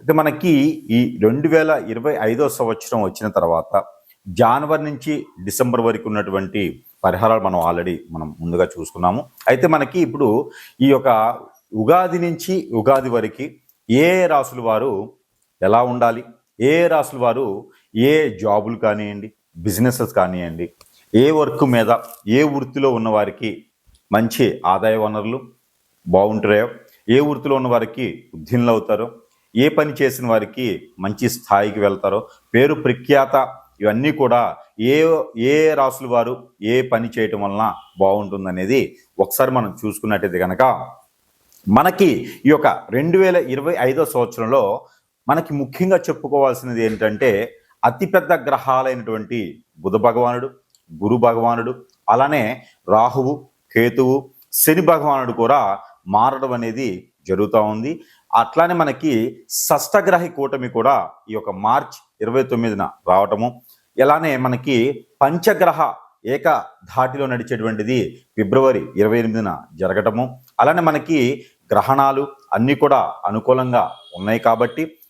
అయితే మనకి ఈ రెండు వేల ఇరవై ఐదో సంవత్సరం వచ్చిన తర్వాత జనవరి నుంచి డిసెంబర్ వరకు ఉన్నటువంటి పరిహారాలు మనం ఆల్రెడీ మనం ముందుగా చూసుకున్నాము. అయితే మనకి ఇప్పుడు ఈ యొక్క ఉగాది నుంచి ఉగాది వరకు ఏ రాసుల వారు ఎలా ఉండాలి? ఏ రాసుల వారు ఏ జాబులు కానివ్వండి బిజినెసెస్ కానివ్వండి ఏ వర్క్ మీద ఏ వృత్తిలో ఉన్న వారికి మంచి ఆదాయ వనరులు బాగుంటాయో ఏ వృత్తిలో ఉన్న వారికి ఉద్యనులు అవుతారో ఏ పని చేసిన వారికి మంచి స్థాయికి వెళ్తారో పేరు ప్రఖ్యాత ఇవన్నీ కూడా ఏ ఏ రాసుల వారు ఏ పని చేయటం వలన బాగుంటుందనేది ఒకసారి మనం చూసుకున్నట్టయితే కనుక మనకి ఈ యొక్క రెండు వేల ఇరవై ఐదో సంవత్సరంలో మనకి ముఖ్యంగా చెప్పుకోవాల్సినది ఏంటంటే అతిపెద్ద గ్రహాలైనటువంటి బుధ భగవానుడు గురు భగవానుడు అలానే రాహువు కేతువు శని భగవానుడు కూడా మారడం అనేది జరుగుతూ ఉంది. అట్లానే మనకి షష్టగ్రహి కూటమి కూడా ఈ యొక్క మార్చ్ ఇరవై తొమ్మిదిన రావటము. ఇలానే మనకి పంచగ్రహ ఏక ధాటిలో నడిచేటువంటిది ఫిబ్రవరి ఇరవై ఎనిమిదిన జరగటము. అలానే మనకి గ్రహణాలు అన్నీ కూడా అనుకూలంగా ఉన్నాయి కాబట్టి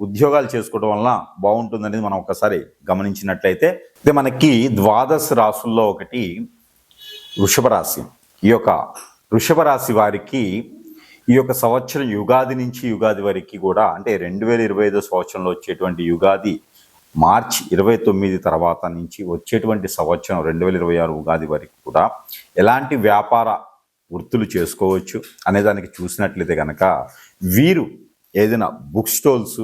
ఉద్యోగాలు చేసుకోవడం వలన బాగుంటుందనేది మనం ఒకసారి గమనించినట్లయితే అయితే మనకి ద్వాదశ రాసుల్లో ఒకటి వృషభ రాశి. ఈ యొక్క వృషభ రాశి వారికి ఈ యొక్క సంవత్సరం యుగాది నుంచి యుగాది వరకు కూడా అంటే రెండు వేల ఇరవై ఐదో సంవత్సరంలో వచ్చేటువంటి యుగాది మార్చి ఇరవై తొమ్మిది తర్వాత నుంచి వచ్చేటువంటి సంవత్సరం రెండు వేల ఇరవై ఆరు ఉగాది వరకు కూడా ఎలాంటి వ్యాపార వృత్తులు చేసుకోవచ్చు అనేదానికి చూసినట్లయితే కనుక వీరు ఏదైనా బుక్ స్టోల్స్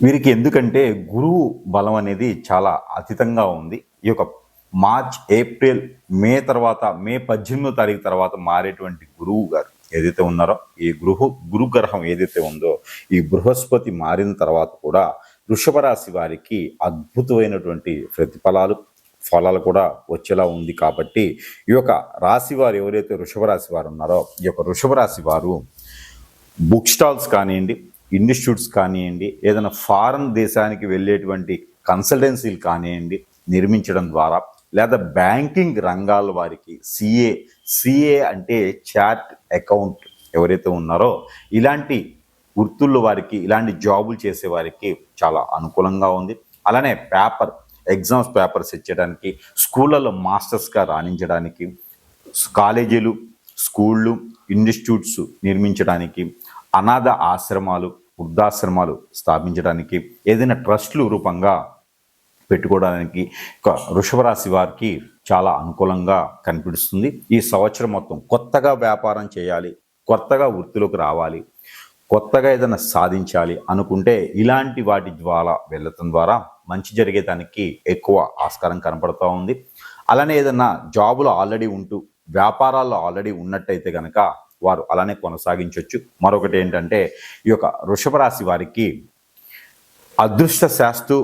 వీరికి ఎందుకంటే గురువు బలం అనేది చాలా అతీతంగా ఉంది. ఈ యొక్క మార్చ్ ఏప్రిల్ మే తర్వాత మే పద్దెనిమిదో తారీఖు తర్వాత మారేటువంటి గురువు గారు ఏదైతే ఉన్నారో ఈ గృహ గురుగ్రహం ఏదైతే ఉందో ఈ బృహస్పతి మారిన తర్వాత కూడా వృషభ రాశి వారికి అద్భుతమైనటువంటి ప్రతిఫలాలు ఫలాలు కూడా వచ్చేలా ఉంది కాబట్టి ఈ యొక్క రాశి వారు ఎవరైతే వృషభ రాశి వారు ఉన్నారో ఈ యొక్క వృషభ రాశి వారు బుక్ స్టాల్స్ కానివ్వండి ఇన్స్టిట్యూట్స్ కానివ్వండి ఏదైనా ఫారెన్ దేశానికి వెళ్ళేటువంటి కన్సల్టెన్సీలు కానివ్వండి నిర్మించడం ద్వారా లేదా బ్యాంకింగ్ రంగాల వారికి సిఏ సిఏ అంటే చార్ట్ అకౌంట్ ఎవరైతే ఉన్నారో ఇలాంటి వృత్తుల్లో వారికి ఇలాంటి జాబులు చేసే వారికి చాలా అనుకూలంగా ఉంది. అలానే పేపర్ ఎగ్జామ్స్ పేపర్స్ ఇచ్చడానికి స్కూళ్ళలో మాస్టర్స్గా రాణించడానికి కాలేజీలు స్కూళ్ళు ఇన్స్టిట్యూట్స్ నిర్మించడానికి అనాథ ఆశ్రమాలు వృద్ధాశ్రమాలు స్థాపించడానికి ఏదైనా ట్రస్ట్లు రూపంగా పెట్టుకోవడానికి వృషభరాశి రాశి వారికి చాలా అనుకూలంగా కనిపిస్తుంది. ఈ సంవత్సరం మొత్తం కొత్తగా వ్యాపారం చేయాలి కొత్తగా వృత్తిలోకి రావాలి కొత్తగా ఏదైనా సాధించాలి అనుకుంటే ఇలాంటి వాటి ద్వారా వెళ్ళటం ద్వారా మంచి జరిగేదానికి ఎక్కువ ఆస్కారం కనపడుతూ ఉంది. అలానే ఏదైనా జాబులు ఆల్రెడీ ఉంటూ వ్యాపారాల్లో ఆల్రెడీ ఉన్నట్టయితే కనుక వారు అలానే కొనసాగించవచ్చు మరొకటి ఏంటంటే ఈ యొక్క వృషభ రాశి వారికి అదృష్ట శాస్తు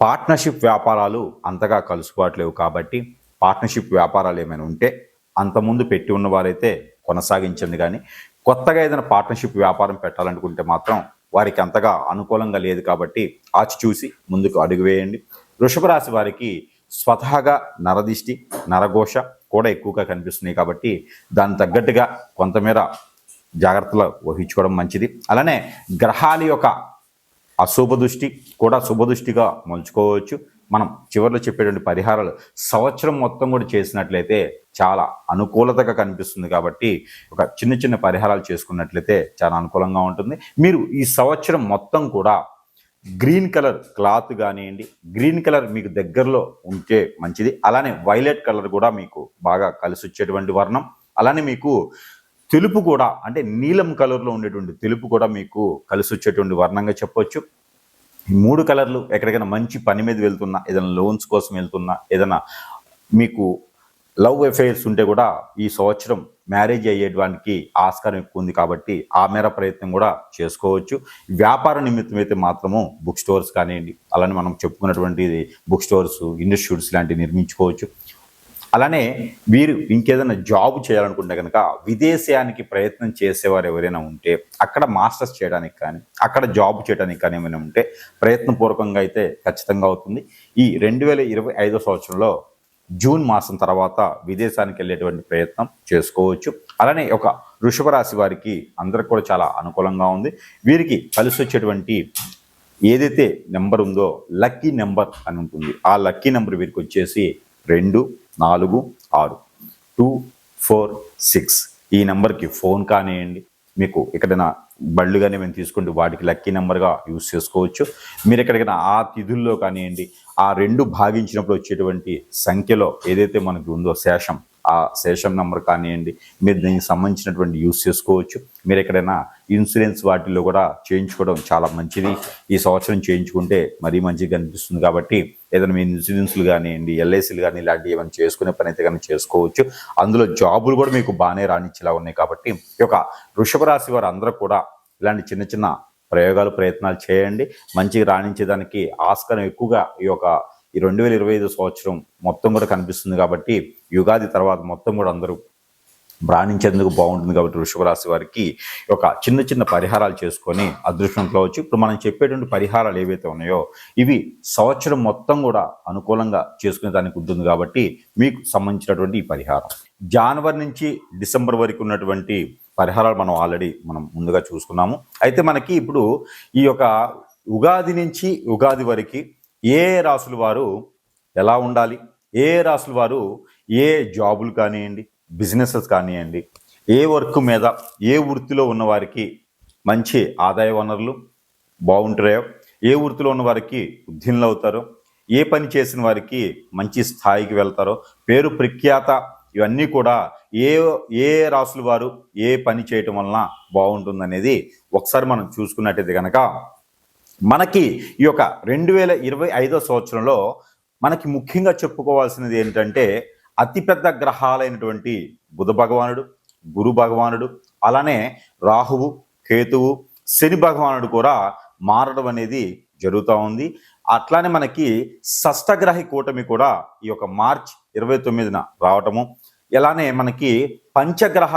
పార్ట్నర్షిప్ వ్యాపారాలు అంతగా కలుసుకోవట్లేవు కాబట్టి పార్ట్నర్షిప్ వ్యాపారాలు ఏమైనా ఉంటే అంతకుముందు పెట్టి ఉన్నవారైతే కొనసాగించండి కానీ కొత్తగా ఏదైనా పార్ట్నర్షిప్ వ్యాపారం పెట్టాలనుకుంటే మాత్రం వారికి అంతగా అనుకూలంగా లేదు కాబట్టి ఆచి చూసి ముందుకు అడుగు వేయండి. వృషభ రాశి వారికి స్వతహాగా నరదిష్టి నరఘోష కూడా ఎక్కువగా కనిపిస్తున్నాయి కాబట్టి దానికి తగ్గట్టుగా కొంతమేర జాగ్రత్తలు వహించుకోవడం మంచిది. అలానే గ్రహాల యొక్క అశుభ దృష్టి కూడా శుభదృష్టిగా మలుచుకోవచ్చు. మనం చివరిలో చెప్పేటువంటి పరిహారాలు సంవత్సరం మొత్తం కూడా చేసినట్లయితే చాలా అనుకూలతగా కనిపిస్తుంది కాబట్టి ఒక చిన్న చిన్న పరిహారాలు చేసుకున్నట్లయితే చాలా అనుకూలంగా ఉంటుంది. మీరు ఈ సంవత్సరం మొత్తం కూడా గ్రీన్ కలర్ క్లాత్ కానివ్వండి గ్రీన్ కలర్ మీకు దగ్గరలో ఉంటే మంచిది. అలానే వైలెట్ కలర్ కూడా మీకు బాగా కలిసి వచ్చేటువంటి వర్ణం. అలానే మీకు తెలుపు కూడా అంటే నీలం కలర్లో ఉండేటువంటి తెలుపు కూడా మీకు కలిసి వచ్చేటువంటి వర్ణంగా చెప్పొచ్చు. ఈ మూడు కలర్లు ఎక్కడికైనా మంచి పని మీద వెళ్తున్నా ఏదైనా లోన్స్ కోసం వెళ్తున్నా ఏదైనా మీకు లవ్ అఫైర్స్ ఉంటే కూడా ఈ సంవత్సరం మ్యారేజ్ అయ్యేటువంటి ఆస్కారం ఎక్కువ ఉంది కాబట్టి ఆ మేర ప్రయత్నం కూడా చేసుకోవచ్చు. వ్యాపార నిమిత్తం అయితే మాత్రము బుక్ స్టోర్స్ కానివ్వండి అలానే మనం చెప్పుకున్నటువంటి బుక్ స్టోర్స్ ఇన్స్టిట్యూట్స్ లాంటివి నిర్మించుకోవచ్చు. అలానే వీరు ఇంకేదైనా జాబ్ చేయాలనుకుంటే కనుక విదేశానికి ప్రయత్నం చేసేవారు ఎవరైనా ఉంటే అక్కడ మాస్టర్స్ చేయడానికి కానీ అక్కడ జాబ్ చేయడానికి కానీ ఏమైనా ఉంటే ప్రయత్నపూర్వకంగా అయితే ఖచ్చితంగా అవుతుంది. ఈ రెండు వేల ఇరవై ఐదో సంవత్సరంలో జూన్ మాసం తర్వాత విదేశానికి వెళ్ళేటువంటి ప్రయత్నం చేసుకోవచ్చు. అలానే ఒక వృషభ రాశి వారికి అందరికి కూడా చాలా అనుకూలంగా ఉంది. వీరికి కలిసి వచ్చేటువంటి ఏదైతే నెంబర్ ఉందో లక్కీ నెంబర్ అని ఉంటుంది. ఆ లక్కీ నెంబర్ వీరికి వచ్చేసి రెండు నాలుగు ఆరు టూ ఫోర్ సిక్స్. ఈ నెంబర్కి ఫోన్ కానివ్వండి మీకు ఎక్కడైనా బళ్ళు కానీ మేము తీసుకుంటే వాటికి లక్కీ నెంబర్గా యూస్ చేసుకోవచ్చు. మీరు ఎక్కడికైనా ఆ తిథుల్లో కానివ్వండి ఆ రెండు భాగించినప్పుడు వచ్చేటువంటి సంఖ్యలో ఏదైతే మనకి ఉందో శేషం ఆ శేషం నెంబర్ కానివ్వండి మీరు దీనికి సంబంధించినటువంటి యూస్ చేసుకోవచ్చు. మీరు ఎక్కడైనా ఇన్సూరెన్స్ వాటిల్లో కూడా చేయించుకోవడం చాలా మంచిది. ఈ సంవత్సరం చేయించుకుంటే మరీ మంచిగా అనిపిస్తుంది కాబట్టి ఏదైనా మీ ఇన్సూరెన్స్లు కానివ్వండి ఎల్ఐసీలు కానీ ఇలాంటివి ఏమైనా చేసుకునే పని అయితే కానీ చేసుకోవచ్చు. అందులో జాబులు కూడా మీకు బాగానే రాణించేలా ఉన్నాయి కాబట్టి ఈ యొక్క వృషభ రాశి వారు అందరూ కూడా ఇలాంటి చిన్న చిన్న ప్రయోగాలు ప్రయత్నాలు చేయండి. మంచిగా రాణించేదానికి ఆస్కారం ఎక్కువగా ఈ యొక్క ఈ రెండు వేల ఇరవై ఐదు సంవత్సరం మొత్తం కూడా కనిపిస్తుంది కాబట్టి యుగాది తర్వాత మొత్తం కూడా అందరూ రాణించేందుకు బాగుంటుంది కాబట్టి వృషభరాశి వారికి ఒక చిన్న చిన్న పరిహారాలు చేసుకొని అదృష్టంలో వచ్చి ఇప్పుడు మనం చెప్పేటువంటి పరిహారాలు ఏవైతే ఉన్నాయో ఇవి సంవత్సరం మొత్తం కూడా అనుకూలంగా చేసుకునే దానికి ఉంటుంది కాబట్టి మీకు సంబంధించినటువంటి ఈ పరిహారం. జనవరి నుంచి డిసెంబర్ వరకు ఉన్నటువంటి పరిహారాలు మనం ఆల్రెడీ మనం ముందుగా చూసుకున్నాము. అయితే మనకి ఇప్పుడు ఈ యొక్క ఉగాది నుంచి ఉగాది వరకు ఏ రాసుల వారు ఎలా ఉండాలి? ఏ రాసుల వారు ఏ జాబులు కానివ్వండి బిజినెసెస్ కానివ్వండి ఏ వర్క్ మీద ఏ వృత్తిలో ఉన్నవారికి మంచి ఆదాయ వనరులు బాగుంటాయో ఏ వృత్తిలో ఉన్న వారికి అవుతారో ఏ పని చేసిన వారికి మంచి స్థాయికి వెళ్తారో పేరు ప్రఖ్యాత ఇవన్నీ కూడా ఏ ఏ రాసుల వారు ఏ పని చేయటం వలన బాగుంటుందనేది ఒకసారి మనం చూసుకున్నట్టయితే కనుక మనకి ఈ యొక్క రెండు వేల ఇరవై ఐదో సంవత్సరంలో మనకి ముఖ్యంగా చెప్పుకోవాల్సినది ఏంటంటే అతిపెద్ద గ్రహాలైనటువంటి బుధ భగవానుడు గురు భగవానుడు అలానే రాహువు కేతువు శని భగవానుడు కూడా మారడం అనేది జరుగుతూ ఉంది. అట్లానే మనకి షష్టగ్రహి కూటమి కూడా ఈ యొక్క మార్చ్ ఇరవై తొమ్మిదిన రావటము. ఇలానే మనకి పంచగ్రహ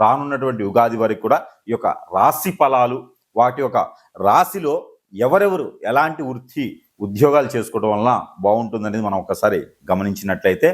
రానున్నటువంటి ఉగాది వరకు కూడా ఈ యొక్క రాశి ఫలాలు వాటి యొక్క రాశిలో ఎవరెవరు ఎలాంటి వృత్తి ఉద్యోగాలు చేసుకోవడం వలన బాగుంటుందనేది మనం ఒకసారి గమనించినట్లయితే